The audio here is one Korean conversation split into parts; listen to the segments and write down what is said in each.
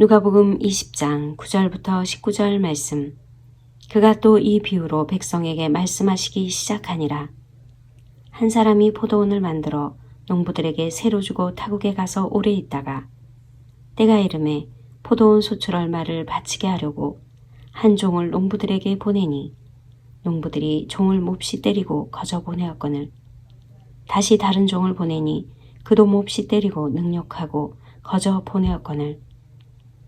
누가복음 20장 9절부터 19절 말씀. 그가 또 이 비유로 백성에게 말씀하시기 시작하니라. 한 사람이 포도원을 만들어 농부들에게 새로 주고 타국에 가서 오래 있다가 때가 이름에 포도원 소출 얼마를 바치게 하려고 한 종을 농부들에게 보내니 농부들이 종을 몹시 때리고 거저 보내었거늘 다시 다른 종을 보내니 그도 몹시 때리고 능욕하고 거저 보내었거늘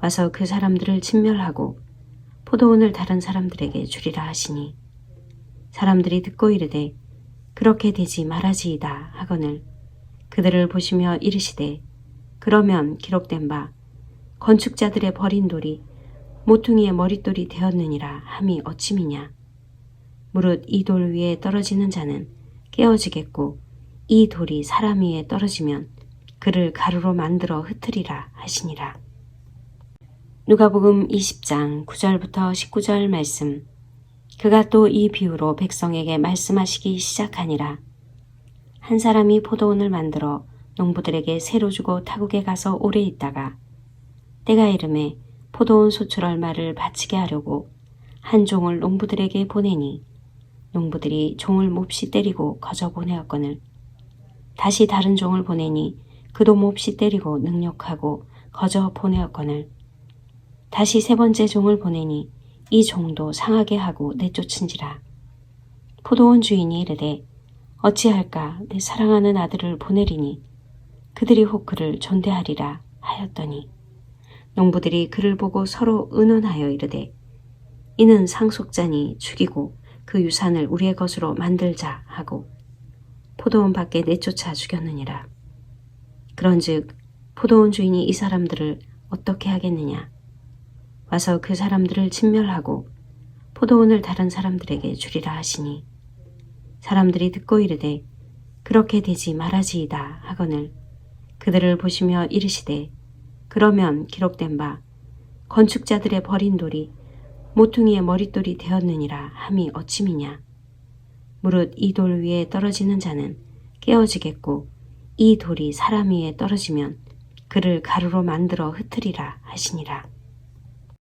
와서 그 사람들을 진멸하고 포도원을 다른 사람들에게 주리라 하시니 사람들이 듣고 이르되 그렇게 되지 말아지이다 하거늘 그들을 보시며 이르시되 그러면 기록된 바 건축자들의 버린 돌이 모퉁이의 머릿돌이 되었느니라 함이 어찌미냐 무릇 이 돌 위에 떨어지는 자는 깨어지겠고 이 돌이 사람 위에 떨어지면 그를 가루로 만들어 흩으리라 하시니라. 누가복음 20장 9절부터 19절 말씀. 그가 또 이 비유로 백성에게 말씀하시기 시작하니라. 한 사람이 포도원을 만들어 농부들에게 새로 주고 타국에 가서 오래 있다가 때가 이름에 포도원 소출 얼마를 바치게 하려고 한 종을 농부들에게 보내니 농부들이 종을 몹시 때리고 거저 보내었거늘 다시 다른 종을 보내니 그도 몹시 때리고 능욕하고 거저 보내었거늘 다시 세 번째 종을 보내니 이 종도 상하게 하고 내쫓은지라 포도원 주인이 이르되 어찌할까 내 사랑하는 아들을 보내리니 그들이 혹 그를 존대하리라 하였더니 농부들이 그를 보고 서로 의논하여 이르되 이는 상속자니 죽이고 그 유산을 우리의 것으로 만들자 하고 포도원 밖에 내쫓아 죽였느니라. 그런즉 포도원 주인이 이 사람들을 어떻게 하겠느냐? 와서 그 사람들을 진멸하고 포도원을 다른 사람들에게 주리라 하시니 사람들이 듣고 이르되 그렇게 되지 말아지이다 하거늘 그들을 보시며 이르시되 그러면 기록된 바 건축자들의 버린 돌이 모퉁이의 머릿돌이 되었느니라 함이 어찌미냐? 무릇 이 돌 위에 떨어지는 자는 깨어지겠고 이 돌이 사람 위에 떨어지면 그를 가루로 만들어 흩으리라 하시니라